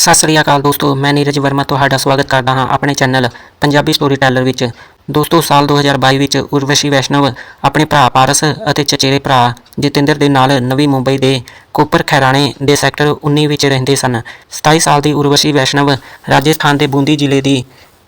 ਸਤਿ ਸ੍ਰੀ ਅਕਾਲ ਦੋਸਤੋ, ਮੈਂ ਨੀਰਜ ਵਰਮਾ ਤੁਹਾਡਾ ਸਵਾਗਤ ਕਰਦਾ ਹਾਂ ਆਪਣੇ ਚੈਨਲ ਪੰਜਾਬੀ ਸਟੋਰੀ ਟੈਲਰ ਵਿੱਚ। ਦੋਸਤੋ, ਸਾਲ 2022 ਵਿੱਚ ਉਰਵਸ਼ੀ ਵੈਸ਼ਨਵ, ਆਪਣੇ ਭਰਾ ਪਾਰਸ ਅਤੇ ਚਚੇਰੇ ਭਰਾ ਜਤਿੰਦਰ ਦੇ ਨਾਲ ਨਵੀਂ ਮੁੰਬਈ ਦੇ ਕੋਪਰ ਖੈਰਾਣੇ ਦੇ ਸੈਕਟਰ 19 ਵਿੱਚ ਰਹਿੰਦੇ ਸਨ। 27 ਸਾਲ ਦੀ ਉਰਵਸ਼ੀ ਵੈਸ਼ਨਵ ਰਾਜਸਥਾਨ ਦੇ ਬੂੰਦੀ ਜ਼ਿਲ੍ਹੇ ਦੀ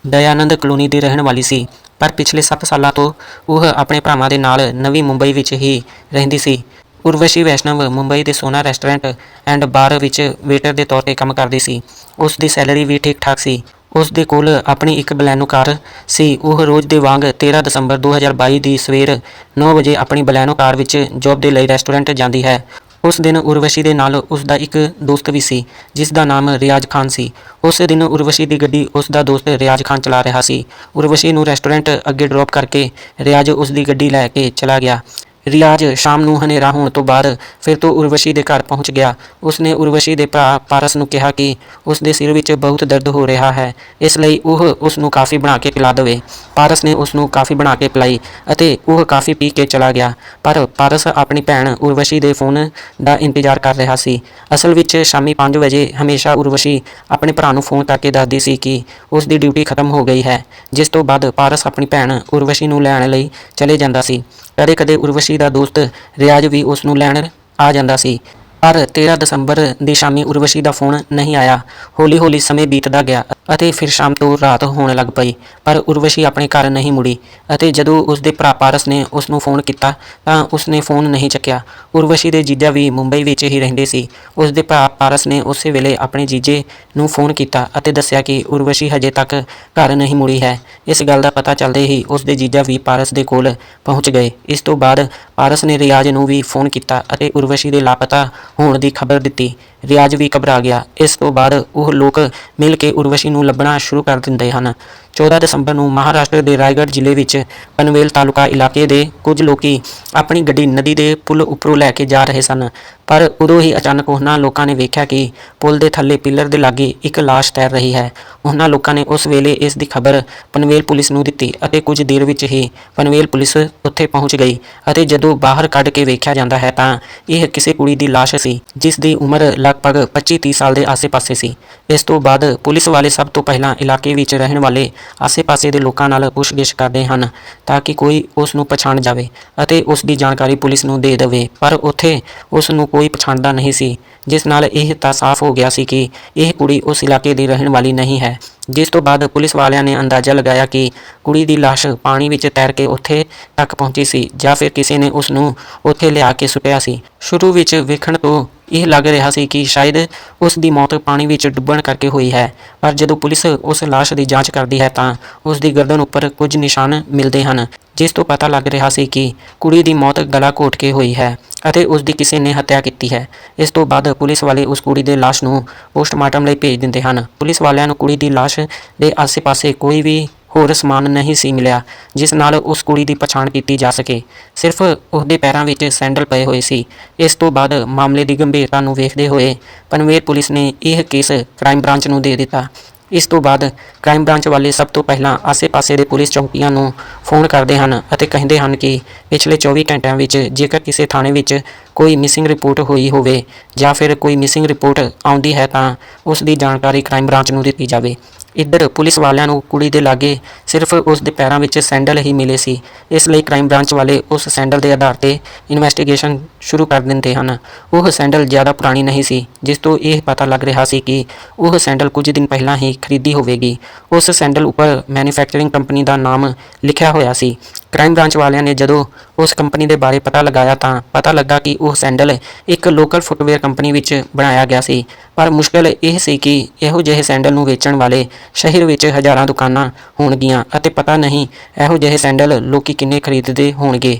ਦਇਆਨੰਦ ਕਲੋਨੀ ਦੀ ਰਹਿਣ ਵਾਲੀ ਸੀ, ਪਰ ਪਿਛਲੇ 7 ਸਾਲਾਂ ਤੋਂ ਉਹ ਆਪਣੇ ਭਰਾਵਾਂ ਦੇ ਨਾਲ ਨਵੀਂ ਮੁੰਬਈ ਵਿੱਚ ਹੀ ਰਹਿੰਦੀ ਸੀ। ਉਰਵਸ਼ੀ ਵੈਸ਼ਨਵ ਮੁੰਬਈ ਦੇ ਸੋਨਾ ਰੈਸਟੋਰੈਂਟ ਐਂਡ ਬਾਰ ਵਿੱਚ ਵੇਟਰ ਦੇ ਤੌਰ ਤੇ ਕੰਮ ਕਰਦੀ ਸੀ। ਉਸ ਦੀ ਸੈਲਰੀ ਵੀ ਠੀਕ ਠਾਕ ਸੀ। ਉਸ ਦੇ ਕੋਲ ਆਪਣੀ ਇੱਕ ਬਲੈਨੋ ਕਾਰ ਸੀ। ਉਹ ਰੋਜ਼ ਦੇ ਵਾਂਗ 13 ਦਸੰਬਰ 2022 ਦੀ ਸਵੇਰ 9 ਵਜੇ ਆਪਣੀ ਬਲੈਨੋ ਕਾਰ ਵਿੱਚ ਜੌਬ ਦੇ ਲਈ ਰੈਸਟੋਰੈਂਟ ਜਾਂਦੀ ਹੈ। ਉਸ ਦਿਨ ਉਰਵਸ਼ੀ ਦੇ ਨਾਲ ਉਸ ਦਾ ਇੱਕ ਦੋਸਤ ਵੀ ਸੀ, ਜਿਸ ਦਾ ਨਾਮ ਰਿਆਜ਼ ਖਾਨ ਸੀ। ਉਸ ਦਿਨ ਉਰਵਸ਼ੀ ਦੀ ਗੱਡੀ ਉਸ ਦਾ ਦੋਸਤ ਰਿਆਜ਼ ਖਾਨ ਚਲਾ ਰਿਹਾ ਸੀ। ਉਰਵਸ਼ੀ ਨੂੰ ਰੈਸਟੋਰੈਂਟ ਅੱਗੇ ਡ੍ਰੌਪ ਕਰਕੇ ਰਿਆਜ਼ ਉਸ ਦੀ ਗੱਡੀ ਲੈ ਕੇ ਚਲਾ ਗਿਆ। ਰਿਆਜ਼ ਸ਼ਾਮ ਨੂੰ ਹਨੇਰਾ ਹੋਣ ਤੋਂ ਬਾਅਦ ਫਿਰ ਤੋਂ ਉਰਵਸ਼ੀ ਦੇ ਘਰ ਪਹੁੰਚ ਗਿਆ। ਉਸਨੇ ਉਰਵਸ਼ੀ ਦੇ ਭਰਾ ਪਾਰਸ ਨੂੰ ਕਿਹਾ ਕਿ ਉਸ ਦੇ ਸਿਰ ਵਿੱਚ ਬਹੁਤ ਦਰਦ ਹੋ ਰਿਹਾ ਹੈ, ਇਸ ਲਈ ਉਹ ਉਸ ਨੂੰ ਕਾਫੀ ਬਣਾ ਕੇ ਪਿਲਾ ਦੇਵੇ। ਪਾਰਸ ਨੇ ਉਸ ਨੂੰ ਕਾਫੀ ਬਣਾ ਕੇ ਪਿਲਾਈ ਅਤੇ ਉਹ ਕਾਫੀ ਪੀ ਕੇ ਚਲਾ ਗਿਆ। ਪਰ ਪਾਰਸ ਆਪਣੀ ਭੈਣ ਉਰਵਸ਼ੀ ਦੇ ਫੋਨ ਦਾ ਇੰਤਜ਼ਾਰ ਕਰ ਰਿਹਾ ਸੀ। ਅਸਲ ਵਿੱਚ ਸ਼ਾਮੀ 5 ਵਜੇ ਹਮੇਸ਼ਾ ਉਰਵਸ਼ੀ ਆਪਣੇ ਭਰਾ ਨੂੰ ਫੋਨ ਕਰਕੇ ਦੱਸਦੀ ਸੀ ਕਿ ਉਸ ਦੀ ਡਿਊਟੀ ਖਤਮ ਹੋ ਗਈ ਹੈ, ਜਿਸ ਤੋਂ ਬਾਅਦ ਪਾਰਸ ਆਪਣੀ ਭੈਣ ਉਰਵਸ਼ੀ ਨੂੰ ਲੈਣ ਲਈ ਚਲੇ ਜਾਂਦਾ ਸੀ। ਕਦੇ ਕਦੇ ਉਰਵਸ਼ੀ ਦਾ ਦੋਸਤ ਰਿਆਜ਼ ਵੀ ਉਸ ਨੂੰ ਲੈਣ ਆ ਜਾਂਦਾ ਸੀ। ਪਰ 13 ਦਸੰਬਰ ਦੀ ਸ਼ਾਮੀ ਉਰਵਸ਼ੀ ਦਾ ਫੋਨ ਨਹੀਂ ਆਇਆ। ਹੌਲੀ ਹੌਲੀ ਸਮੇਂ ਬੀਤਦਾ ਗਿਆ ਅਤੇ ਫਿਰ ਸ਼ਾਮ ਤੋਂ ਰਾਤ ਹੋਣ ਲੱਗ ਪਈ, ਪਰ ਉਰਵਸ਼ੀ ਆਪਣੇ ਘਰ ਨਹੀਂ ਮੁੜੀ ਅਤੇ ਜਦੋਂ ਉਸ ਦੇ ਭਰਾ ਪਾਰਸ ਨੇ ਉਸ ਨੂੰ ਫੋਨ ਕੀਤਾ ਤਾਂ ਉਸ ਨੇ ਫੋਨ ਨਹੀਂ ਚੱਕਿਆ। ਉਰਵਸ਼ੀ ਦੇ ਜੀਜਾ ਵੀ ਮੁੰਬਈ ਵਿੱਚ ਹੀ ਰਹਿੰਦੇ ਸੀ। ਉਸ ਦੇ ਭਰਾ ਪਾਰਸ ਨੇ ਉਸੇ ਵੇਲੇ ਆਪਣੇ ਜੀਜੇ ਨੂੰ ਫੋਨ ਕੀਤਾ ਅਤੇ ਦੱਸਿਆ ਕਿ ਉਰਵਸ਼ੀ ਹਜੇ ਤੱਕ ਘਰ ਨਹੀਂ ਮੁੜੀ ਹੈ। ਇਸ ਗੱਲ ਦਾ ਪਤਾ ਚੱਲਦੇ ਹੀ ਉਸ ਦੇ ਜੀਜਾ ਵੀ ਪਾਰਸ ਦੇ ਕੋਲ ਪਹੁੰਚ ਗਏ। ਇਸ ਤੋਂ ਬਾਅਦ ਪਾਰਸ ਨੇ ਰਿਆਜ਼ ਨੂੰ ਵੀ ਫੋਨ ਕੀਤਾ ਅਤੇ ਉਰਵਸ਼ੀ ਦੇ ਲਾਪਤਾ ਹੋਣ ਦੀ ਖਬਰ ਦਿੱਤੀ। ਰਿਆਜ਼ ਵੀ ਘਬਰਾ ਗਿਆ। ਇਸ ਤੋਂ ਬਾਅਦ ਉਹ ਲੋਕ ਮਿਲ ਕੇ ਉਰਵਸ਼ੀ ਨੂੰ ਲੱਭਣਾ ਸ਼ੁਰੂ ਕਰ ਦਿੰਦੇ ਹਨ। 14 ਦਸੰਬਰ ਨੂੰ ਮਹਾਰਾਸ਼ਟਰ ਦੇ ਰਾਏਗੜ੍ਹ ਜ਼ਿਲ੍ਹੇ ਵਿੱਚ ਪਨਵੇਲ ਤਾਲੁਕਾ ਇਲਾਕੇ ਦੇ ਕੁਝ ਲੋਕੀ ਆਪਣੀ ਗੱਡੀ ਨਦੀ ਦੇ ਪੁਲ ਉੱਪਰੋਂ ਲੈ ਕੇ ਜਾ ਰਹੇ ਸਨ। ਪਰ ਉਦੋਂ ਹੀ ਅਚਾਨਕ ਉਹਨਾਂ ਲੋਕਾਂ ਨੇ ਵੇਖਿਆ ਕਿ ਪੁਲ ਦੇ ਥੱਲੇ ਪਿੱਲਰ ਦੇ ਲਾਗੇ ਇੱਕ ਲਾਸ਼ ਤੈਰ ਰਹੀ ਹੈ। ਉਹਨਾਂ ਲੋਕਾਂ ਨੇ ਉਸ ਵੇਲੇ ਇਸ ਦੀ ਖਬਰ ਪਨਵੇਲ ਪੁਲਿਸ ਨੂੰ ਦਿੱਤੀ ਅਤੇ ਕੁਝ ਦੇਰ ਵਿੱਚ ਹੀ ਪਨਵੇਲ ਪੁਲਿਸ ਉੱਥੇ ਪਹੁੰਚ ਗਈ ਅਤੇ ਜਦੋਂ ਬਾਹਰ ਕੱਢ ਕੇ ਵੇਖਿਆ ਜਾਂਦਾ ਹੈ ਤਾਂ ਇਹ ਕਿਸੇ ਕੁੜੀ ਦੀ ਲਾਸ਼ ਸੀ, ਜਿਸ ਦੀ ਉਮਰ ਲਗਭਗ 25-30 ਸਾਲ ਦੇ ਆਸ-ਪਾਸੇ ਸੀ। ਇਸ ਤੋਂ ਬਾਅਦ ਪੁਲਿਸ ਵਾਲੇ ਸਭ ਤੋਂ ਪਹਿਲਾਂ ਇਲਾਕੇ ਵਿੱਚ ਰਹਿਣ ਵਾਲੇ ਆਸੇ-ਪਾਸੇ ਦੇ ਲੋਕਾਂ ਨਾਲ ਪੁੱਛਗਿੱਛ ਕਰਦੇ ਹਨ ਤਾਂ ਕਿ ਕੋਈ ਉਸ ਨੂੰ ਪਛਾਣ ਜਾਵੇ ਅਤੇ ਉਸ ਦੀ ਜਾਣਕਾਰੀ ਪੁਲਿਸ ਨੂੰ ਦੇ ਦੇਵੇ। ਪਰ ਉੱਥੇ ਉਸ ਨੂੰ ਕੋਈ ਪਛਾਣਦਾ ਨਹੀਂ ਸੀ, ਜਿਸ ਨਾਲ ਇਹ ਤਾਂ ਸਾਫ਼ ਹੋ ਗਿਆ ਸੀ ਕਿ ਇਹ ਕੁੜੀ ਉਸ ਇਲਾਕੇ ਦੀ ਰਹਿਣ ਵਾਲੀ ਨਹੀਂ ਹੈ। ਜਿਸ ਤੋਂ ਬਾਅਦ ਪੁਲਿਸ ਵਾਲਿਆਂ ਨੇ ਅੰਦਾਜ਼ਾ ਲਗਾਇਆ ਕਿ ਕੁੜੀ ਦੀ ਲਾਸ਼ ਪਾਣੀ ਵਿੱਚ ਤੈਰ ਕੇ ਉੱਥੇ ਤੱਕ ਪਹੁੰਚੀ ਸੀ ਜਾਂ ਫਿਰ ਕਿਸੇ ਨੇ ਉਸ ਨੂੰ ਉੱਥੇ ਲਿਆ ਕੇ ਸੁੱਟਿਆ ਸੀ। ਸ਼ੁਰੂ ਵਿੱਚ ਵੇਖਣ ਤੋਂ ਇਹ ਲੱਗ ਰਿਹਾ ਸੀ ਕਿ ਸ਼ਾਇਦ ਉਸ ਦੀ ਮੌਤ ਪਾਣੀ ਵਿੱਚ ਡੁੱਬਣ ਕਰਕੇ ਹੋਈ ਹੈ। ਪਰ ਜਦੋਂ ਪੁਲਿਸ ਉਸ ਲਾਸ਼ ਦੀ ਜਾਂਚ ਕਰਦੀ ਹੈ ਤਾਂ ਉਸ ਦੀ ਗਰਦਨ ਉੱਪਰ ਕੁਝ ਨਿਸ਼ਾਨ ਮਿਲਦੇ ਹਨ, ਜਿਸ ਤੋਂ ਪਤਾ ਲੱਗ ਰਿਹਾ ਸੀ ਕਿ ਕੁੜੀ ਦੀ ਮੌਤ ਗਲਾ ਘੋਟ ਕੇ ਹੋਈ ਹੈ ਅਤੇ ਉਸ ਦੀ ਕਿਸੇ ਨੇ ਹੱਤਿਆ ਕੀਤੀ ਹੈ। ਇਸ ਤੋਂ ਬਾਅਦ ਪੁਲਿਸ ਵਾਲੇ ਉਸ ਕੁੜੀ ਦੇ ਲਾਸ਼ ਨੂੰ ਪੋਸਟਮਾਰਟਮ ਲਈ ਭੇਜ ਦਿੰਦੇ ਹਨ। ਪੁਲਿਸ ਵਾਲਿਆਂ ਨੂੰ ਕੁੜੀ ਦੀ ਲਾਸ਼ ਦੇ ਆਸ-ਪਾਸੇ ਕੋਈ ਵੀ ਹੋਰ ਸਮਾਨ ਨਹੀਂ ਸੀ ਮਿਲਿਆ, ਜਿਸ ਨਾਲ ਉਸ ਕੁੜੀ ਦੀ ਪਛਾਣ ਕੀਤੀ ਜਾ ਸਕੇ। ਸਿਰਫ ਉਹਦੇ ਪੈਰਾਂ ਵਿੱਚ ਸੈਂਡਲ ਪਏ ਹੋਏ ਸੀ। ਇਸ ਤੋਂ ਬਾਅਦ ਮਾਮਲੇ ਦੀ ਗੰਭੀਰਤਾ ਨੂੰ ਵੇਖਦੇ ਹੋਏ ਪਨਵੇਰ ਪੁਲਿਸ ਨੇ ਇਹ ਕੇਸ ਕ੍ਰਾਈਮ ਬ੍ਰਾਂਚ ਨੂੰ ਦੇ ਦਿੱਤਾ। ਇਸ ਤੋਂ ਬਾਅਦ ਕ੍ਰਾਈਮ ਬ੍ਰਾਂਚ ਵਾਲੇ ਸਭ ਤੋਂ ਪਹਿਲਾਂ ਆਸੇ-ਪਾਸੇ ਦੇ ਪੁਲਿਸ ਚੌਕੀਆਂ ਨੂੰ ਫੋਨ ਕਰਦੇ ਹਨ ਅਤੇ ਕਹਿੰਦੇ ਹਨ ਕਿ ਪਿਛਲੇ 24 ਘੰਟਿਆਂ ਵਿੱਚ ਜੇਕਰ ਕਿਸੇ ਥਾਣੇ ਵਿੱਚ ਕੋਈ ਮਿਸਿੰਗ ਰਿਪੋਰਟ ਹੋਈ ਹੋਵੇ ਜਾਂ ਫਿਰ ਕੋਈ ਮਿਸਿੰਗ ਰਿਪੋਰਟ ਆਉਂਦੀ ਹੈ ਤਾਂ ਉਸ ਦੀ ਜਾਣਕਾਰੀ ਕ੍ਰਾਈਮ ਬ੍ਰਾਂਚ ਨੂੰ ਦਿੱਤੀ ਜਾਵੇ। ਇੱਧਰ ਪੁਲਿਸ ਵਾਲਿਆਂ ਨੂੰ ਕੁੜੀ ਦੇ ਲਾਗੇ ਸਿਰਫ ਉਸ ਦੇ ਪੈਰਾਂ ਵਿੱਚ ਸੈਂਡਲ ਹੀ ਮਿਲੇ ਸੀ। ਇਸ ਲਈ ਕ੍ਰਾਈਮ ਬ੍ਰਾਂਚ ਵਾਲੇ ਉਸ ਸੈਂਡਲ ਦੇ ਆਧਾਰ ਤੇ ਇਨਵੈਸਟੀਗੇਸ਼ਨ ਸ਼ੁਰੂ ਕਰ ਦਿੰਦੇ ਹਨ। ਉਹ ਸੈਂਡਲ ਜ਼ਿਆਦਾ ਪੁਰਾਣੀ ਨਹੀਂ ਸੀ, ਜਿਸ ਤੋਂ ਇਹ ਪਤਾ ਲੱਗ ਰਿਹਾ ਸੀ ਕਿ ਉਹ ਸੈਂਡਲ ਕੁਝ ਦਿਨ ਪਹਿਲਾਂ ਹੀ ਖਰੀਦੀ ਹੋਵੇਗੀ। ਉਸ ਸੈਂਡਲ ਉੱਪਰ ਮੈਨੂਫੈਕਚਰਿੰਗ ਕੰਪਨੀ ਦਾ ਨਾਮ ਲਿਖਿਆ ਹੋਇਆ ਸੀ। ਕ੍ਰਾਈਮ ਬ੍ਰਾਂਚ ਵਾਲਿਆਂ ਨੇ ਜਦੋਂ ਉਸ ਕੰਪਨੀ ਦੇ ਬਾਰੇ ਪਤਾ ਲਗਾਇਆ ਤਾਂ ਪਤਾ ਲੱਗਾ ਕਿ ਉਹ ਸੈਂਡਲ ਇੱਕ ਲੋਕਲ ਫੁੱਟਵੇਅਰ ਕੰਪਨੀ ਵਿੱਚ ਬਣਾਇਆ ਗਿਆ ਸੀ। ਪਰ ਮੁਸ਼ਕਲ ਇਹ ਸੀ ਕਿ ਇਹੋ ਜਿਹੇ ਸੈਂਡਲ ਨੂੰ ਵੇਚਣ ਵਾਲੇ ਸ਼ਹਿਰ ਵਿੱਚ ਹਜ਼ਾਰਾਂ ਦੁਕਾਨਾਂ ਹੋਣਗੀਆਂ ਅਤੇ ਪਤਾ ਨਹੀਂ ਇਹੋ ਜਿਹੇ ਸੈਂਡਲ ਲੋਕੀ ਕਿੰਨੇ ਖਰੀਦਦੇ ਹੋਣਗੇ।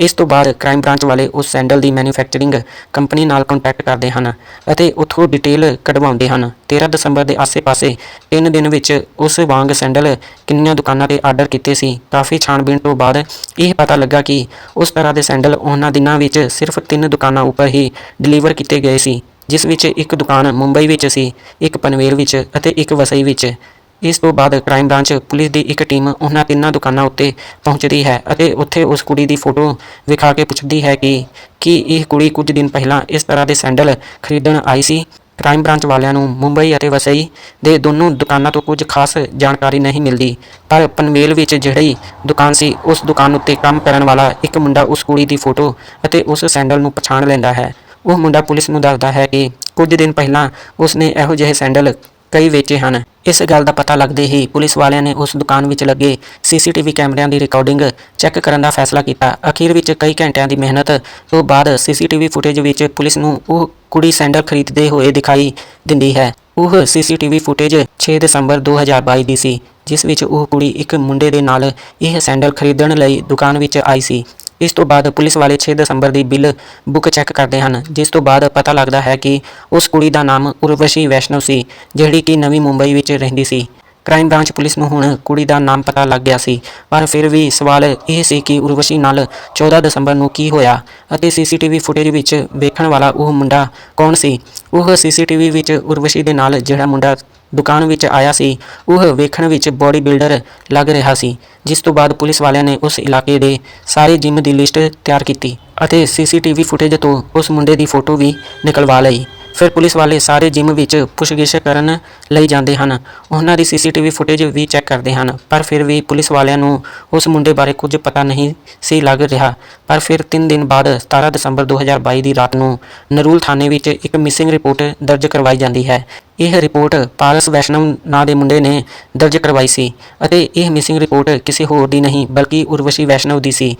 ਇਸ ਤੋਂ ਬਾਅਦ ਕ੍ਰਾਈਮ ਬ੍ਰਾਂਚ ਵਾਲੇ ਉਸ ਸੈਂਡਲ ਦੀ ਮੈਨੂਫੈਕਚਰਿੰਗ ਕੰਪਨੀ ਨਾਲ ਕੰਟੈਕਟ ਕਰਦੇ ਹਨ ਅਤੇ ਉੱਥੋਂ ਡਿਟੇਲ ਕਢਵਾਉਂਦੇ ਹਨ। 13 ਦਸੰਬਰ ਦੇ ਆਸ-ਪਾਸੇ 3 ਦਿਨ ਵਿੱਚ ਉਸ ਵਾਂਗ ਸੈਂਡਲ ਕਿੰਨੀਆਂ ਦੁਕਾਨਾਂ ਤੇ ਆਰਡਰ ਕੀਤੇ ਸੀ, ਕਾਫੀ ਛਾਣਬੀਣ ਤੋਂ ਬਾਅਦ ਇਹ ਪਤਾ ਲੱਗਾ ਕਿ ਉਸ ਤਰ੍ਹਾਂ ਦੇ ਸੈਂਡਲ ਉਹਨਾਂ ਦਿਨਾਂ ਵਿੱਚ ਸਿਰਫ 3 ਦੁਕਾਨਾਂ ਉੱਪਰ ਹੀ ਡਿਲੀਵਰ ਕੀਤੇ ਗਏ ਸੀ, ਜਿਸ ਵਿੱਚ ਇੱਕ ਦੁਕਾਨ ਮੁੰਬਈ ਵਿੱਚ ਸੀ, ਇੱਕ ਪਨਵੇਲ ਵਿੱਚ ਅਤੇ ਇੱਕ ਵਸਈ ਵਿੱਚ। ਇਸ ਤੋਂ ਬਾਅਦ ਕ੍ਰਾਈਮ ਬ੍ਰਾਂਚ ਪੁਲਿਸ ਦੀ ਇੱਕ ਟੀਮ ਉਹਨਾਂ ਤਿੰਨਾਂ ਦੁਕਾਨਾਂ ਉੱਤੇ ਪਹੁੰਚਦੀ ਹੈ ਅਤੇ ਉੱਥੇ ਉਸ ਕੁੜੀ ਦੀ ਫੋਟੋ ਵਿਖਾ ਕੇ ਪੁੱਛਦੀ ਹੈ ਕਿ ਕੀ ਇਹ ਕੁੜੀ ਕੁਝ ਦਿਨ ਪਹਿਲਾਂ ਇਸ ਤਰ੍ਹਾਂ ਦੇ ਸੈਂਡਲ ਖਰੀਦਣ ਆਈ ਸੀ? ਕ੍ਰਾਈਮ ਬ੍ਰਾਂਚ ਵਾਲਿਆਂ ਨੂੰ ਮੁੰਬਈ ਅਤੇ ਵਸਈ ਦੇ ਦੋਨੋਂ ਦੁਕਾਨਾਂ ਤੋਂ ਕੁਝ ਖਾਸ ਜਾਣਕਾਰੀ ਨਹੀਂ ਮਿਲਦੀ, ਪਰ ਪਨਵੇਲ ਵਿੱਚ ਜਿਹੜੀ ਦੁਕਾਨ ਸੀ, ਉਸ ਦੁਕਾਨ ਉੱਤੇ ਕੰਮ ਕਰਨ ਵਾਲਾ ਇੱਕ ਮੁੰਡਾ ਉਸ ਕੁੜੀ ਦੀ ਫੋਟੋ ਅਤੇ ਉਸ ਸੈਂਡਲ ਨੂੰ ਪਛਾਣ ਲੈਂਦਾ ਹੈ। ਉਹ ਮੁੰਡਾ ਪੁਲਿਸ ਨੂੰ ਦੱਸਦਾ ਹੈ ਕਿ ਕੁਝ ਦਿਨ ਪਹਿਲਾਂ ਉਸਨੇ ਇਹੋ ਜਿਹੇ ਸੈਂਡਲ ਕਈ ਵੇਚੇ ਹਨ। ਇਸ ਗੱਲ ਦਾ ਪਤਾ ਲੱਗਦੇ ਹੀ ਪੁਲਿਸ ਵਾਲਿਆਂ ਨੇ ਉਸ ਦੁਕਾਨ ਵਿੱਚ ਲੱਗੇ ਸੀਸੀਟੀਵੀ ਕੈਮਰਿਆਂ ਦੀ ਰਿਕਾਰਡਿੰਗ ਚੈੱਕ ਕਰਨ ਦਾ ਫੈਸਲਾ ਕੀਤਾ। ਅਖੀਰ ਵਿੱਚ ਕਈ ਘੰਟਿਆਂ ਦੀ ਮਿਹਨਤ ਤੋਂ ਬਾਅਦ ਸੀਸੀਟੀਵੀ ਫੁਟੇਜ ਵਿੱਚ ਪੁਲਿਸ ਨੂੰ ਉਹ ਕੁੜੀ ਸੈਂਡਲ ਖਰੀਦਦੇ ਹੋਏ ਦਿਖਾਈ ਦਿੰਦੀ ਹੈ। ਉਹ ਸੀਸੀਟੀਵੀ ਫੁਟੇਜ 6 ਦਸੰਬਰ 2022 ਦੀ ਸੀ, ਜਿਸ ਵਿੱਚ ਉਹ ਕੁੜੀ ਇੱਕ ਮੁੰਡੇ ਦੇ ਨਾਲ ਇਹ ਸੈਂਡਲ ਖਰੀਦਣ ਲਈ ਦੁਕਾਨ ਵਿੱਚ ਆਈ ਸੀ। ਇਸ ਤੋਂ ਬਾਅਦ ਪੁਲਿਸ ਵਾਲੇ 6 ਦਸੰਬਰ ਦੀ ਬਿੱਲ ਬੁੱਕ ਚੈੱਕ ਕਰਦੇ ਹਨ, ਜਿਸ ਤੋਂ ਬਾਅਦ ਪਤਾ ਲੱਗਦਾ ਹੈ ਕਿ ਉਸ ਕੁੜੀ ਦਾ ਨਾਮ ਉਰਵਸ਼ੀ ਵੈਸ਼ਨਵ ਸੀ, ਜਿਹੜੀ ਕਿ ਨਵੀਂ ਮੁੰਬਈ ਵਿੱਚ ਰਹਿੰਦੀ ਸੀ। ਕ੍ਰਾਈਮ ਬ੍ਰਾਂਚ ਪੁਲਿਸ ਨੂੰ ਹੁਣ ਕੁੜੀ ਦਾ ਨਾਮ ਪਤਾ ਲੱਗ ਗਿਆ ਸੀ। ਪਰ ਫਿਰ ਵੀ ਸਵਾਲ ਇਹ ਸੀ ਕਿ ਉਰਵਸ਼ੀ ਨਾਲ 14 ਦਸੰਬਰ ਨੂੰ ਕੀ ਹੋਇਆ ਅਤੇ ਸੀਸੀਟੀਵੀ ਫੁਟੇਜ ਵਿੱਚ ਵੇਖਣ ਵਾਲਾ ਉਹ ਮੁੰਡਾ ਕੌਣ ਸੀ? ਉਹ ਸੀਸੀਟੀਵੀ ਵਿੱਚ ਉਰਵਸ਼ੀ ਦੇ ਨਾਲ ਜਿਹੜਾ ਮੁੰਡਾ ਦੁਕਾਨ ਵਿੱਚ ਆਇਆ ਸੀ, ਉਹ ਵੇਖਣ ਵਿੱਚ ਬੋਡੀ ਬਿਲਡਰ ਲੱਗ ਰਿਹਾ ਸੀ, ਜਿਸ ਤੋਂ ਬਾਅਦ ਪੁਲਿਸ ਵਾਲਿਆਂ ਨੇ ਉਸ ਇਲਾਕੇ ਦੇ ਸਾਰੇ ਜਿਮ ਦੀ ਲਿਸਟ ਤਿਆਰ ਕੀਤੀ ਅਤੇ ਸੀਸੀਟੀਵੀ ਫੁਟੇਜ ਤੋਂ ਉਸ ਮੁੰਡੇ ਦੀ ਫੋਟੋ ਵੀ ਨਿਕਲਵਾ ਲਈ। ਫਿਰ ਪੁਲਿਸ ਵਾਲੇ ਸਾਰੇ ਜਿਮ ਵਿੱਚ ਪੁੱਛਗਿੱਛ ਕਰਨ ਲਈ ਜਾਂਦੇ ਹਨ। ਉਹਨਾਂ ਦੀ ਸੀਸੀਟੀਵੀ ਫੁਟੇਜ ਵੀ ਚੈੱਕ ਕਰਦੇ ਹਨ। ਪਰ ਫਿਰ ਵੀ ਪੁਲਿਸ ਵਾਲਿਆਂ ਨੂੰ ਉਸ ਮੁੰਡੇ ਬਾਰੇ ਕੁਝ ਪਤਾ ਨਹੀਂ ਸੀ ਲੱਗ ਰਿਹਾ। ਪਰ ਫਿਰ 3 ਦਿਨ ਬਾਅਦ 17 ਦਸੰਬਰ 2022 ਦੀ ਰਾਤ ਨੂੰ ਨਰੂਲ ਥਾਣੇ ਵਿੱਚ ਇੱਕ ਮਿਸਿੰਗ ਰਿਪੋਰਟ ਦਰਜ ਕਰਵਾਈ ਜਾਂਦੀ ਹੈ। ਇਹ ਰਿਪੋਰਟ ਪਾਰਸ ਵੈਸ਼ਨਵ ਨਾਂ ਦੇ ਮੁੰਡੇ ਨੇ ਦਰਜ ਕਰਵਾਈ ਸੀ ਅਤੇ ਇਹ ਮਿਸਿੰਗ ਰਿਪੋਰਟ ਕਿਸੇ ਹੋਰ ਦੀ ਨਹੀਂ, ਬਲਕਿ ਉਰਵਸ਼ੀ ਵੈਸ਼ਨਵ ਦੀ ਸੀ।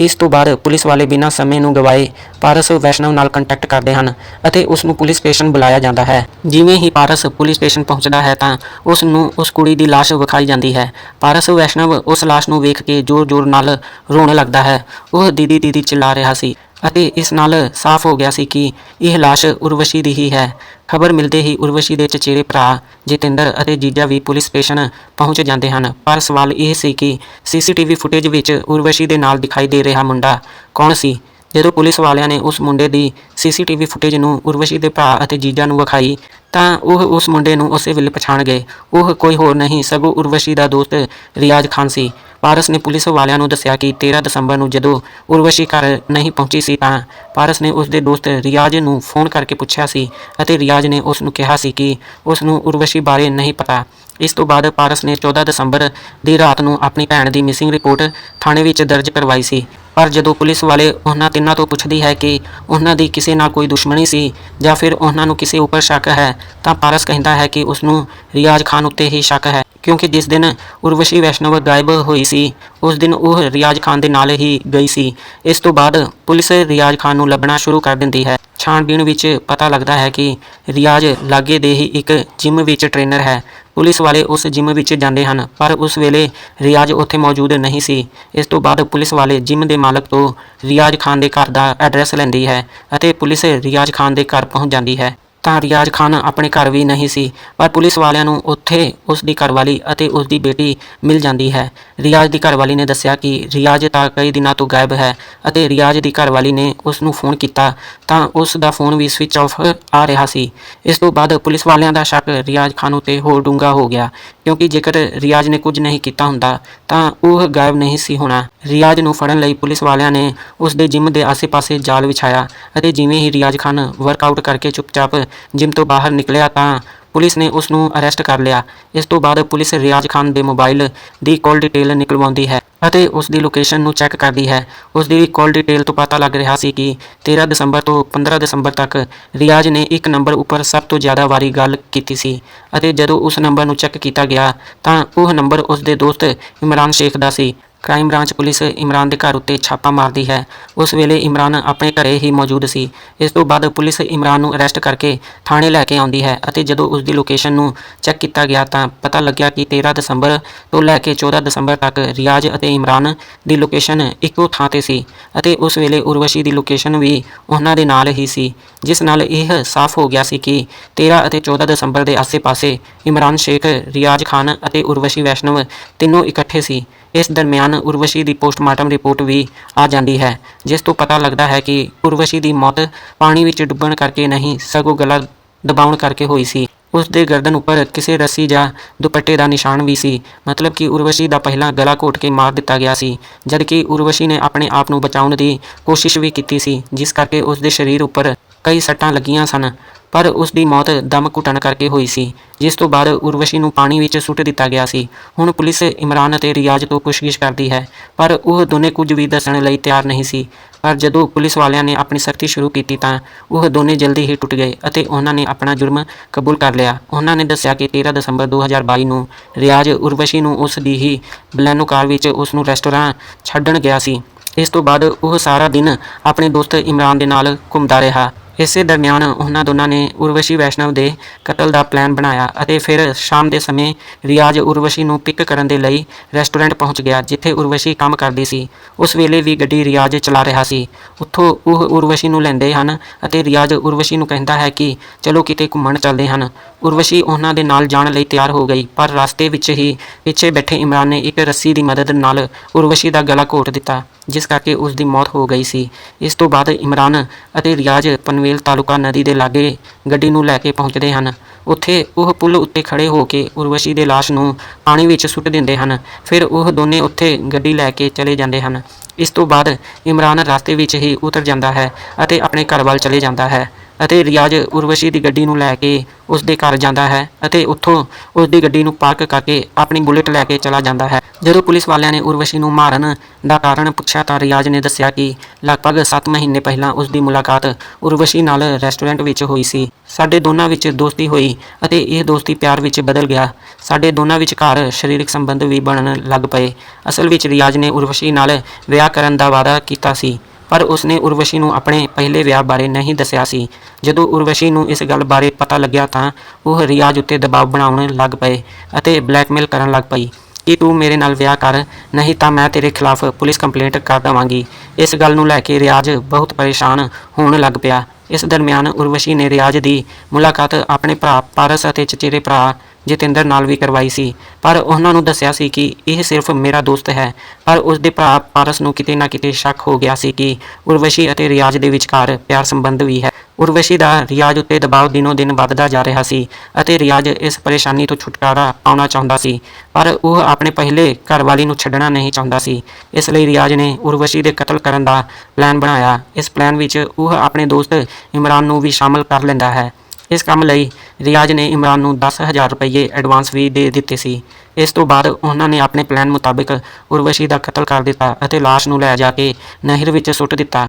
ਇਸ ਤੋਂ ਬਾਅਦ ਪੁਲਿਸ ਵਾਲੇ ਬਿਨਾਂ ਸਮੇਂ ਨੂੰ ਗਵਾਏ ਪਾਰਸ ਵੈਸ਼ਨਵ ਨਾਲ ਕੰਟੈਕਟ ਕਰਦੇ ਹਨ ਅਤੇ ਉਸ ਨੂੰ ਪੁਲਿਸ ਸਟੇਸ਼ਨ ਬੁਲਾਇਆ ਜਾਂਦਾ ਹੈ। ਜਿਵੇਂ ਹੀ ਪਾਰਸ ਪੁਲਿਸ ਸਟੇਸ਼ਨ ਪਹੁੰਚਦਾ ਹੈ ਤਾਂ ਉਸ ਨੂੰ ਉਸ ਕੁੜੀ ਦੀ ਲਾਸ਼ ਵਿਖਾਈ ਜਾਂਦੀ ਹੈ। ਪਾਰਸ ਵੈਸ਼ਨਵ ਉਸ ਲਾਸ਼ ਨੂੰ ਵੇਖ ਕੇ ਜ਼ੋਰ-ਜ਼ੋਰ ਨਾਲ ਰੋਣ ਲੱਗਦਾ ਹੈ। ਉਹ ਦੀਦੀ ਦੀਦੀ ਚਿল্ਲਾ ਰਿਹਾ ਸੀ। ਅਤੇ ਇਸ ਨਾਲ ਸਾਫ਼ ਹੋ ਗਿਆ ਸੀ ਕਿ ਇਹ ਲਾਸ਼ ਉਰਵਸ਼ੀ ਦੀ ਹੀ ਹੈ। ਖਬਰ ਮਿਲਦੇ ਹੀ ਉਰਵਸ਼ੀ ਦੇ ਚਚੇਰੇ ਭਰਾ ਜਤਿੰਦਰ ਅਤੇ ਜੀਜਾ ਵੀ ਪੁਲਿਸ ਸਟੇਸ਼ਨ ਪਹੁੰਚ ਜਾਂਦੇ ਹਨ। ਪਰ ਸਵਾਲ ਇਹ ਸੀ ਕਿ ਸੀਸੀਟੀਵੀ ਫੁਟੇਜ ਵਿੱਚ ਉਰਵਸ਼ੀ ਦੇ ਨਾਲ ਦਿਖਾਈ ਦੇ ਰਿਹਾ ਮੁੰਡਾ ਕੌਣ ਸੀ? ਜਦੋਂ ਪੁਲਿਸ ਵਾਲਿਆਂ ਨੇ ਉਸ ਮੁੰਡੇ ਦੀ ਸੀਸੀਟੀਵੀ ਫੁਟੇਜ ਨੂੰ ਉਰਵਸ਼ੀ ਦੇ ਭਰਾ ਅਤੇ ਜੀਜਾ ਨੂੰ ਵਿਖਾਈ, ਤਾਂ ਉਹ ਉਸ ਮੁੰਡੇ ਨੂੰ ਉਸੇ ਵੇਲੇ ਪਛਾਣ ਗਏ। ਉਹ ਕੋਈ ਹੋਰ ਨਹੀਂ, ਸਗੋਂ ਉਰਵਸ਼ੀ ਦਾ ਦੋਸਤ ਰਿਆਜ਼ ਖਾਨ ਸੀ। ਪਾਰਸ ਨੇ ਪੁਲਿਸ ਵਾਲਿਆਂ ਨੂੰ ਦੱਸਿਆ ਕਿ 13 ਦਸੰਬਰ ਨੂੰ ਜਦੋਂ ਉਰਵਸ਼ੀ ਘਰ ਨਹੀਂ ਪਹੁੰਚੀ ਸੀ, ਤਾਂ ਪਾਰਸ ਨੇ ਉਸ ਦੇ ਦੋਸਤ ਰਿਆਜ਼ ਨੂੰ ਫੋਨ ਕਰਕੇ ਪੁੱਛਿਆ ਸੀ ਅਤੇ ਰਿਆਜ਼ ਨੇ ਉਸ ਨੂੰ ਕਿਹਾ ਸੀ ਕਿ ਉਸ ਨੂੰ ਉਰਵਸ਼ੀ ਬਾਰੇ ਨਹੀਂ ਪਤਾ। ਇਸ ਤੋਂ ਬਾਅਦ ਪਾਰਸ ਨੇ 14 ਦਸੰਬਰ ਦੀ ਰਾਤ ਨੂੰ ਆਪਣੀ ਭੈਣ ਦੀ ਮਿਸਿੰਗ ਰਿਪੋਰਟ ਥਾਣੇ ਵਿੱਚ ਦਰਜ ਕਰਵਾਈ ਸੀ। ਪਰ ਜਦੋਂ ਪੁਲਿਸ ਵਾਲੇ ਉਹਨਾਂ ਤਿੰਨਾਂ ਤੋਂ ਪੁੱਛਦੀ ਹੈ ਕਿ ਉਹਨਾਂ ਦੀ ਕਿਸੇ ਨਾਲ ਕੋਈ ਦੁਸ਼ਮਣੀ ਸੀ ਜਾਂ ਫਿਰ ਉਹਨਾਂ ਨੂੰ ਕਿਸੇ ਉੱਪਰ ਸ਼ੱਕ ਹੈ, ਤਾਂ ਪਾਰਸ ਕਹਿੰਦਾ ਹੈ ਕਿ ਉਸ ਨੂੰ ਰਿਆਜ਼ ਖਾਨ ਉੱਤੇ ਹੀ ਸ਼ੱਕ ਹੈ, ਕਿਉਂਕਿ ਜਿਸ ਦਿਨ ਉਰਵਸ਼ੀ ਵੈਸ਼ਨਵ ਗਾਇਬ ਹੋਈ ਸੀ, ਉਸ ਦਿਨ ਉਹ ਰਿਆਜ਼ ਖਾਨ ਦੇ ਨਾਲ ਹੀ ਗਈ ਸੀ। ਇਸ ਤੋਂ ਬਾਅਦ ਪੁਲਿਸ ਰਿਆਜ਼ ਖਾਨ ਨੂੰ ਲੱਭਣਾ ਸ਼ੁਰੂ ਕਰ ਦਿੰਦੀ ਹੈ। ਛਾਣਬੀਣ ਵਿੱਚ ਪਤਾ ਲੱਗਦਾ ਹੈ ਕਿ ਰਿਆਜ਼ ਲਾਗੇ ਦੇ ਹੀ ਇੱਕ ਜਿਮ ਵਿੱਚ ਟ੍ਰੇਨਰ ਹੈ। ਪੁਲਿਸ ਵਾਲੇ ਉਸ ਜਿਮ ਵਿੱਚ ਜਾਂਦੇ ਹਨ, ਪਰ ਉਸ ਵੇਲੇ ਰਿਆਜ਼ ਉੱਥੇ ਮੌਜੂਦ ਨਹੀਂ ਸੀ। ਇਸ ਤੋਂ ਬਾਅਦ ਪੁਲਿਸ ਵਾਲੇ ਜਿਮ ਦੇ ਮਾਲਕ ਤੋਂ ਰਿਆਜ਼ ਖਾਨ ਦੇ ਘਰ ਦਾ ਐਡਰੈਸ ਲੈਂਦੀ ਹੈ ਅਤੇ ਪੁਲਿਸ ਰਿਆਜ਼ ਖਾਨ ਦੇ ਘਰ ਪਹੁੰਚ ਜਾਂਦੀ ਹੈ। ਤਾਂ ਰਿਆਜ਼ ਖਾਨ ਆਪਣੇ ਘਰ ਵੀ ਨਹੀਂ ਸੀ, ਪਰ ਪੁਲਿਸ ਵਾਲਿਆਂ ਨੂੰ ਉੱਥੇ ਉਸ ਦੀ ਘਰਵਾਲੀ ਅਤੇ ਉਸ ਦੀ ਬੇਟੀ ਮਿਲ ਜਾਂਦੀ ਹੈ। ਰਿਆਜ਼ ਦੀ ਘਰਵਾਲੀ ਨੇ ਦੱਸਿਆ ਕਿ ਰਿਆਜ਼ ਤਾਂ ਕਈ ਦਿਨਾਂ ਤੋਂ ਗਾਇਬ ਹੈ ਅਤੇ ਰਿਆਜ਼ ਦੀ ਘਰਵਾਲੀ ਨੇ ਉਸ ਨੂੰ ਫੋਨ ਕੀਤਾ ਤਾਂ ਉਸ ਦਾ ਫੋਨ ਵੀ ਸਵਿਚ ਆਫ ਆ ਰਿਹਾ ਸੀ। ਇਸ ਤੋਂ ਬਾਅਦ ਪੁਲਿਸ ਵਾਲਿਆਂ ਦਾ ਸ਼ੱਕ ਰਿਆਜ਼ ਖਾਨ ਉਤੇ ਹੋਰ ਡੂੰਘਾ ਹੋ ਗਿਆ ਕਿਉਂਕਿ ਜੇਕਰ ਰਿਆਜ਼ ਨੇ ਕੁਝ ਨਹੀਂ ਕੀਤਾ ਹੁੰਦਾ ਤਾਂ ਉਹ ਗਾਇਬ ਨਹੀਂ ਸੀ ਹੋਣਾ। ਰਿਆਜ਼ ਨੂੰ ਫੜਨ ਲਈ ਪੁਲਿਸ ਵਾਲਿਆਂ ਨੇ ਉਸ ਦੇ ਜਿਮ ਦੇ ਆਸ-ਪਾਸੇ ਜਾਲ ਵਿਛਾਇਆ ਅਤੇ ਜਿਵੇਂ ਹੀ ਰਿਆਜ਼ ਖਾਨ ਵਰਕਆਊਟ ਕਰਕੇ ਚੁੱਪਚਾਪ ਜਿਮ ਤੋਂ ਬਾਹਰ ਨਿਕਲਿਆ ਤਾਂ ਪੁਲਿਸ ਨੇ ਉਸ ਨੂੰ ਅਰੈਸਟ ਕਰ ਲਿਆ। ਇਸ ਤੋਂ ਬਾਅਦ ਪੁਲਿਸ ਰਿਆਜ਼ ਖਾਨ ਦੇ ਮੋਬਾਈਲ ਦੀ ਕਾਲ ਡਿਟੇਲ ਨਿਕਲਵਾਉਂਦੀ ਹੈ ਅਤੇ ਉਸ ਦੀ ਲੋਕੇਸ਼ਨ ਨੂੰ ਚੈੱਕ ਕਰਦੀ ਹੈ। ਉਸ ਦੀ ਕਾਲ ਡਿਟੇਲ ਤੋਂ ਪਤਾ ਲੱਗ ਰਿਹਾ ਸੀ ਕਿ 13 ਦਸੰਬਰ ਤੋਂ 15 ਦਸੰਬਰ ਤੱਕ ਰਿਆਜ਼ ਨੇ ਇੱਕ ਨੰਬਰ ਉੱਪਰ ਸਭ ਤੋਂ ਜ਼ਿਆਦਾ ਵਾਰੀ ਗੱਲ ਕੀਤੀ ਸੀ ਅਤੇ ਜਦੋਂ ਉਸ ਨੰਬਰ ਨੂੰ ਚੈੱਕ ਕੀਤਾ ਗਿਆ ਤਾਂ ਉਹ ਨੰਬਰ ਉਸ ਦੇ ਦੋਸਤ ਇਮਰਾਨ ਸ਼ੇਖ ਦਾ ਸੀ। ਕ੍ਰਾਈਮ ਬ੍ਰਾਂਚ ਪੁਲਿਸ ਇਮਰਾਨ ਦੇ ਘਰ ਉੱਤੇ ਛਾਪਾ ਮਾਰਦੀ ਹੈ। ਉਸ ਵੇਲੇ ਇਮਰਾਨ ਆਪਣੇ ਘਰੇ ਹੀ ਮੌਜੂਦ ਸੀ। ਇਸ ਤੋਂ ਬਾਅਦ ਪੁਲਿਸ ਇਮਰਾਨ ਨੂੰ ਅਰੈਸਟ ਕਰਕੇ ਥਾਣੇ ਲੈ ਕੇ ਆਉਂਦੀ ਹੈ ਅਤੇ ਜਦੋਂ ਉਸ ਦੀ ਲੋਕੇਸ਼ਨ ਨੂੰ ਚੈੱਕ ਕੀਤਾ ਗਿਆ ਤਾਂ ਪਤਾ ਲੱਗਿਆ ਕਿ 13 ਦਸੰਬਰ ਤੋਂ ਲੈ ਕੇ 14 ਦਸੰਬਰ ਤੱਕ ਰਿਆਜ਼ ਅਤੇ ਇਮਰਾਨ ਦੀ ਲੋਕੇਸ਼ਨ ਇੱਕੋ ਥਾਂ ਤੇ ਸੀ ਅਤੇ ਉਸ ਵੇਲੇ ਉਰਵਸ਼ੀ ਦੀ ਲੋਕੇਸ਼ਨ ਵੀ ਉਹਨਾਂ ਦੇ ਨਾਲ ਹੀ ਸੀ, ਜਿਸ ਨਾਲ ਇਹ ਸਾਫ਼ ਹੋ ਗਿਆ ਸੀ ਕਿ 13 ਅਤੇ 14 ਦਸੰਬਰ ਦੇ ਆਸੇ-ਪਾਸੇ ਇਮਰਾਨ ਸ਼ੇਖ, ਰਿਆਜ਼ ਖਾਨ ਅਤੇ ਉਰਵਸ਼ੀ ਵੈਸ਼ਨਵ ਤਿੰਨੋਂ ਇਕੱਠੇ ਸੀ। ਇਸ ਦਰਮਿਆਨ ਉਰਵਸ਼ੀ ਦੀ ਪੋਸਟਮਾਰਟਮ ਰਿਪੋਰਟ ਵੀ ਆ ਜਾਂਦੀ ਹੈ, ਜਿਸ ਤੋਂ ਪਤਾ ਲੱਗਦਾ ਹੈ ਕਿ ਉਰਵਸ਼ੀ ਦੀ ਮੌਤ ਪਾਣੀ ਵਿੱਚ ਡੁੱਬਣ ਕਰਕੇ ਨਹੀਂ, ਸਗੋਂ ਗਲਾ ਦਬਾਉਣ ਕਰਕੇ ਹੋਈ ਸੀ। ਉਸ ਦੇ ਗਰਦਨ ਉੱਪਰ ਕਿਸੇ ਰੱਸੀ ਜਾਂ ਦੁਪੱਟੇ ਦਾ ਨਿਸ਼ਾਨ ਵੀ ਸੀ, ਮਤਲਬ ਕਿ ਉਰਵਸ਼ੀ ਦਾ ਪਹਿਲਾਂ ਗਲਾ ਘੋਟ ਕੇ ਮਾਰ ਦਿੱਤਾ ਗਿਆ ਸੀ, ਜਦਕਿ ਉਰਵਸ਼ੀ ਨੇ ਆਪਣੇ ਆਪ ਨੂੰ ਬਚਾਉਣ ਦੀ ਕੋਸ਼ਿਸ਼ ਵੀ ਕੀਤੀ ਸੀ, ਜਿਸ ਕਰਕੇ ਉਸ ਦੇ ਸਰੀਰ ਉੱਪਰ ਕਈ ਸੱਟਾਂ ਲੱਗੀਆਂ ਸਨ, ਪਰ ਉਸ ਦੀ ਮੌਤ ਦਮ ਘੁੱਟਣ ਕਰਕੇ ਹੋਈ ਸੀ, ਜਿਸ ਤੋਂ ਬਾਅਦ ਉਰਵਸ਼ੀ ਨੂੰ ਪਾਣੀ ਵਿੱਚ ਸੁੱਟ ਦਿੱਤਾ ਗਿਆ ਸੀ। ਹੁਣ ਪੁਲਿਸ ਇਮਰਾਨ ਅਤੇ ਰਿਆਜ਼ ਤੋਂ ਪੁੱਛਗਿੱਛ ਕਰਦੀ ਹੈ, ਪਰ ਉਹ ਦੋਨੇ ਕੁਝ ਵੀ ਦੱਸਣ ਲਈ ਤਿਆਰ ਨਹੀਂ ਸੀ। ਪਰ ਜਦੋਂ ਪੁਲਿਸ ਵਾਲਿਆਂ ਨੇ ਆਪਣੀ ਸਖਤੀ ਸ਼ੁਰੂ ਕੀਤੀ ਤਾਂ ਉਹ ਦੋਨੇ ਜਲਦੀ ਹੀ ਟੁੱਟ ਗਏ ਅਤੇ ਉਹਨਾਂ ਨੇ ਆਪਣਾ ਜੁਰਮ ਕਬੂਲ ਕਰ ਲਿਆ। ਉਹਨਾਂ ਨੇ ਦੱਸਿਆ ਕਿ 13 ਦਸੰਬਰ 2022 ਨੂੰ ਰਿਆਜ਼ ਉਰਵਸ਼ੀ ਨੂੰ ਉਸ ਦੀ ਹੀ ਬਲੈਨੋ ਕਾਰ ਵਿੱਚ ਉਸ ਨੂੰ ਰੈਸਟੋਰੈਂਟ ਛੱਡਣ ਗਿਆ ਸੀ। ਇਸ ਤੋਂ ਬਾਅਦ ਉਹ ਸਾਰਾ ਦਿਨ ਆਪਣੇ ਦੋਸਤ ਇਮਰਾਨ ਦੇ ਨਾਲ ਘੁੰਮਦਾ ਰਿਹਾ। ਇਸੇ ਦਰਮਿਆਨ ਉਹਨਾਂ ਦੋਨਾਂ ਨੇ ਉਰਵਸ਼ੀ ਵੈਸ਼ਨਵ ਦੇ ਕਤਲ ਦਾ ਪਲਾਨ ਬਣਾਇਆ ਅਤੇ ਫਿਰ ਸ਼ਾਮ ਦੇ ਸਮੇਂ ਰਿਆਜ਼ ਉਰਵਸ਼ੀ ਨੂੰ ਪਿਕ ਕਰਨ ਦੇ ਲਈ ਰੈਸਟੋਰੈਂਟ ਪਹੁੰਚ ਗਿਆ, ਜਿੱਥੇ ਉਰਵਸ਼ੀ ਕੰਮ ਕਰਦੀ ਸੀ। ਉਸ ਵੇਲੇ ਵੀ ਗੱਡੀ ਰਿਆਜ਼ ਚਲਾ ਰਿਹਾ ਸੀ। ਉੱਥੋਂ ਉਹ ਉਰਵਸ਼ੀ ਨੂੰ ਲੈਂਦੇ ਹਨ ਅਤੇ ਰਿਆਜ਼ ਉਰਵਸ਼ੀ ਨੂੰ ਕਹਿੰਦਾ ਹੈ ਕਿ ਚਲੋ ਕਿਤੇ ਘੁੰਮਣ ਚੱਲਦੇ ਹਨ। ਉਰਵਸ਼ੀ ਉਹਨਾਂ ਦੇ ਨਾਲ ਜਾਣ ਲਈ ਤਿਆਰ ਹੋ ਗਈ, ਪਰ ਰਸਤੇ ਵਿੱਚ ਹੀ ਪਿੱਛੇ ਬੈਠੇ ਇਮਰਾਨ ਨੇ ਇੱਕ ਰੱਸੀ ਦੀ ਮਦਦ ਨਾਲ ਉਰਵਸ਼ੀ ਦਾ ਗਲਾ ਘੋਟ ਦਿੱਤਾ। ਜਿਸ ਕਰਕੇ ਉਸ ਦੀ ਮੌਤ ਹੋ ਗਈ ਸੀ। ਇਸ ਤੋਂ ਬਾਅਦ ਇਮਰਾਨ ਅਤੇ ਰਿਆਜ਼ ਪਨਵੇਲ ਤਾਲੁਕਾ ਨਦੀ ਦੇ ਲਾਗੇ ਗੱਡੀ ਨੂੰ ਲੈ ਕੇ ਪਹੁੰਚਦੇ ਹਨ। ਉੱਥੇ ਉਹ ਪੁਲ ਉੱਤੇ ਖੜੇ ਹੋ ਕੇ ਉਰਵਸ਼ੀ ਦੇ ਲਾਸ਼ ਨੂੰ ਪਾਣੀ ਵਿੱਚ ਸੁੱਟ ਦਿੰਦੇ ਹਨ। ਫਿਰ ਉਹ ਦੋਨੇ ਉੱਥੇ ਗੱਡੀ ਲੈ ਕੇ ਚਲੇ ਜਾਂਦੇ ਹਨ। ਇਸ ਤੋਂ ਬਾਅਦ ਇਮਰਾਨ ਰਸਤੇ ਵਿੱਚ ਹੀ ਉਤਰ ਜਾਂਦਾ ਹੈ ਅਤੇ ਆਪਣੇ ਘਰ ਵੱਲ ਚਲੇ ਜਾਂਦਾ ਹੈ। ਅਤੇ ਰਿਆਜ਼ ਉਰਵਸ਼ੀ ਦੀ ਗੱਡੀ ਨੂੰ ਲੈ ਕੇ ਉਸ ਦੇ ਘਰ ਜਾਂਦਾ ਹੈ ਅਤੇ ਉੱਥੋਂ ਉਸ ਦੀ ਗੱਡੀ ਨੂੰ ਪਾਰਕ ਕਰਕੇ ਆਪਣੀ ਬੁਲੇਟ ਲੈ ਕੇ ਚਲਾ ਜਾਂਦਾ ਹੈ। ਜਦੋਂ ਪੁਲਿਸ ਵਾਲਿਆਂ ਨੇ ਉਰਵਸ਼ੀ ਨੂੰ ਮਾਰਨ ਦਾ ਕਾਰਨ ਪੁੱਛਿਆ ਤਾਂ ਰਿਆਜ਼ ਨੇ ਦੱਸਿਆ ਕਿ ਲਗਭਗ 7 ਮਹੀਨੇ ਪਹਿਲਾਂ ਉਸ ਦੀ ਮੁਲਾਕਾਤ ਉਰਵਸ਼ੀ ਨਾਲ ਰੈਸਟੋਰੈਂਟ ਵਿੱਚ ਹੋਈ ਸੀ। ਸਾਡੇ ਦੋਨਾਂ ਵਿੱਚ ਦੋਸਤੀ ਹੋਈ ਅਤੇ ਇਹ ਦੋਸਤੀ ਪਿਆਰ ਵਿੱਚ ਬਦਲ ਗਿਆ। ਸਾਡੇ ਦੋਨਾਂ ਵਿਚਕਾਰ ਸਰੀਰਕ ਸੰਬੰਧ ਵੀ ਬਣਨ ਲੱਗ ਪਏ। ਅਸਲ ਵਿੱਚ ਰਿਆਜ਼ ਨੇ ਉਰਵਸ਼ੀ ਨਾਲ ਵਿਆਹ ਕਰਨ ਦਾ ਵਾਅਦਾ ਕੀਤਾ ਸੀ। ਪਰ ਉਸਨੇ ਉਰਵਸ਼ੀ ਨੂੰ ਆਪਣੇ ਪਹਿਲੇ ਵਿਆਹ ਬਾਰੇ ਨਹੀਂ ਦੱਸਿਆ ਸੀ। ਜਦੋਂ ਉਰਵਸ਼ੀ ਨੂੰ ਇਸ ਗੱਲ ਬਾਰੇ ਪਤਾ ਲੱਗਿਆ ਤਾਂ ਉਹ ਰਿਆਜ਼ ਉੱਤੇ ਦਬਾਅ ਬਣਾਉਣ ਲੱਗ ਪਏ ਅਤੇ ਬਲੈਕਮੇਲ ਕਰਨ ਲੱਗ ਪਈ। ਕਿ ਤੂੰ ਮੇਰੇ ਨਾਲ ਵਿਆਹ ਕਰ, ਨਹੀਂ ਤਾਂ ਮੈਂ ਤੇਰੇ ਖਿਲਾਫ ਪੁਲਿਸ ਕੰਪਲੇਂਟ ਕਰ ਦਵਾਂਗੀ। ਇਸ ਗੱਲ ਨੂੰ ਲੈ ਕੇ ਰਿਆਜ਼ ਬਹੁਤ ਪਰੇਸ਼ਾਨ ਹੋਣ ਲੱਗ ਪਿਆ। ਇਸ ਦਰਮਿਆਨ ਉਰਵਸ਼ੀ ਨੇ ਰਿਆਜ਼ ਦੀ ਮੁਲਾਕਾਤ ਆਪਣੇ ਭਰਾ ਪਾਰਸ ਅਤੇ ਚਚੇਰੇ ਭਰਾ ਜਤਿੰਦਰ ਨਾਲ ਵੀ ਕਰਵਾਈ ਸੀ। ਪਰ ਉਹਨਾਂ ਨੂੰ ਦੱਸਿਆ ਸੀ ਕਿ ਇਹ ਸਿਰਫ ਮੇਰਾ ਦੋਸਤ ਹੈ। ਪਰ ਉਸ ਦੇ ਭਰਾ ਪਾਰਸ ਨੂੰ ਕਿਤੇ ਨਾ ਕਿਤੇ ਸ਼ੱਕ ਹੋ ਗਿਆ ਸੀ ਕਿ ਉਰਵਸ਼ੀ ਅਤੇ ਰਿਆਜ਼ ਦੇ ਵਿਚਕਾਰ ਪਿਆਰ ਸੰਬੰਧ ਵੀ ਹੈ। ਉਰਵਸ਼ੀ ਦਾ ਰਿਆਜ਼ ਉੱਤੇ ਦਬਾਅ ਦਿਨੋ ਦਿਨ ਵੱਧਦਾ ਜਾ ਰਿਹਾ ਸੀ ਅਤੇ ਰਿਆਜ਼ ਇਸ ਪਰੇਸ਼ਾਨੀ ਤੋਂ ਛੁਟਕਾਰਾ ਪਾਉਣਾ ਚਾਹੁੰਦਾ ਸੀ। ਪਰ ਉਹ ਆਪਣੇ ਪਹਿਲੇ ਘਰਵਾਲੀ ਨੂੰ ਛੱਡਣਾ ਨਹੀਂ ਚਾਹੁੰਦਾ ਸੀ। ਇਸ ਲਈ ਰਿਆਜ਼ ਨੇ ਉਰਵਸ਼ੀ ਦੇ ਕਤਲ ਕਰਨ ਦਾ ਪਲਾਨ ਬਣਾਇਆ। ਇਸ ਪਲਾਨ ਵਿੱਚ ਉਹ ਆਪਣੇ ਦੋਸਤ ਇਮਰਾਨ ਨੂੰ ਵੀ ਸ਼ਾਮਲ ਕਰ ਲੈਂਦਾ ਹੈ। ਇਸ ਕੰਮ ਲਈ ਰਿਆਜ਼ ਨੇ ਇਮਰਾਨ ਨੂੰ 10000 ਰੁਪਏ ਐਡਵਾਂਸ ਵੀ ਦੇ ਦਿੱਤੇ ਸੀ। ਇਸ ਤੋਂ ਬਾਅਦ ਉਹਨਾਂ ਨੇ ਆਪਣੇ ਪਲਾਨ ਮੁਤਾਬਕ ਉਰਵਸ਼ੀ ਦਾ ਕਤਲ ਕਰ ਦਿੱਤਾ ਅਤੇ ਲਾਸ਼ ਨੂੰ ਲੈ ਜਾ ਕੇ ਨਹਿਰ ਵਿੱਚ ਸੁੱਟ ਦਿੱਤਾ।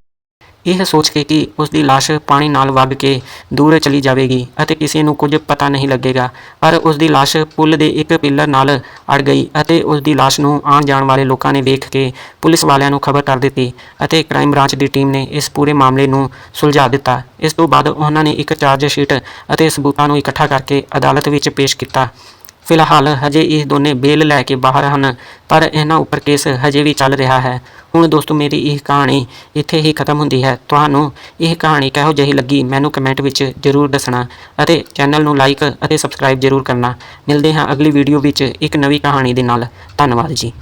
ਇਹ ਸੋਚ ਕੇ ਕਿ ਉਸ ਦੀ ਲਾਸ਼ ਪਾਣੀ ਨਾਲ ਵਗ ਕੇ ਦੂਰ ਚਲੀ ਜਾਵੇਗੀ ਅਤੇ ਕਿਸੇ ਨੂੰ ਕੁਝ ਪਤਾ ਨਹੀਂ ਲੱਗੇਗਾ। ਪਰ ਉਸ ਦੀ ਲਾਸ਼ ਪੁਲ ਦੇ ਇੱਕ ਪਿੱਲਰ ਨਾਲ ਅੜ ਗਈ ਅਤੇ ਉਸ ਦੀ ਲਾਸ਼ ਨੂੰ ਆਉਣ ਜਾਣ ਵਾਲੇ ਲੋਕਾਂ ਨੇ ਵੇਖ ਕੇ ਪੁਲਿਸ ਵਾਲਿਆਂ ਨੂੰ ਖਬਰ ਕਰ ਦਿੱਤੀ ਅਤੇ ਕ੍ਰਾਈਮ ਬ੍ਰਾਂਚ ਦੀ ਟੀਮ ਨੇ ਇਸ ਪੂਰੇ ਮਾਮਲੇ ਨੂੰ ਸੁਲਝਾ ਦਿੱਤਾ। ਇਸ ਤੋਂ ਬਾਅਦ ਉਹਨਾਂ ਨੇ ਇੱਕ ਚਾਰਜ ਸ਼ੀਟ ਅਤੇ ਸਬੂਤਾਂ ਨੂੰ ਇਕੱਠਾ ਕਰਕੇ ਅਦਾਲਤ ਵਿੱਚ ਪੇਸ਼ ਕੀਤਾ। ਫਿਲਹਾਲ ਹਜੇ ਇਹ ਦੋਨੇ ਬੇਲ ਲੈ ਕੇ ਬਾਹਰ ਹਨ, ਪਰ ਇਹਨਾਂ ਉੱਪਰ ਕੇਸ ਹਜੇ ਵੀ ਚੱਲ ਰਿਹਾ ਹੈ। ਹੁਣ ਦੋਸਤੋ, ਮੇਰੀ ਇਹ ਕਹਾਣੀ ਇੱਥੇ ਹੀ ਖਤਮ ਹੁੰਦੀ ਹੈ। ਤੁਹਾਨੂੰ ਇਹ ਕਹਾਣੀ ਕਿਹੋ ਜਿਹੀ ਲੱਗੀ ਮੈਨੂੰ ਕਮੈਂਟ ਵਿੱਚ ਜ਼ਰੂਰ ਦੱਸਣਾ ਅਤੇ ਚੈਨਲ ਨੂੰ ਲਾਈਕ ਅਤੇ ਸਬਸਕ੍ਰਾਈਬ ਜ਼ਰੂਰ ਕਰਨਾ। ਮਿਲਦੇ ਹਾਂ ਅਗਲੀ ਵੀਡੀਓ ਵਿੱਚ ਇੱਕ ਨਵੀਂ ਕਹਾਣੀ ਦੇ ਨਾਲ। ਧੰਨਵਾਦ ਜੀ।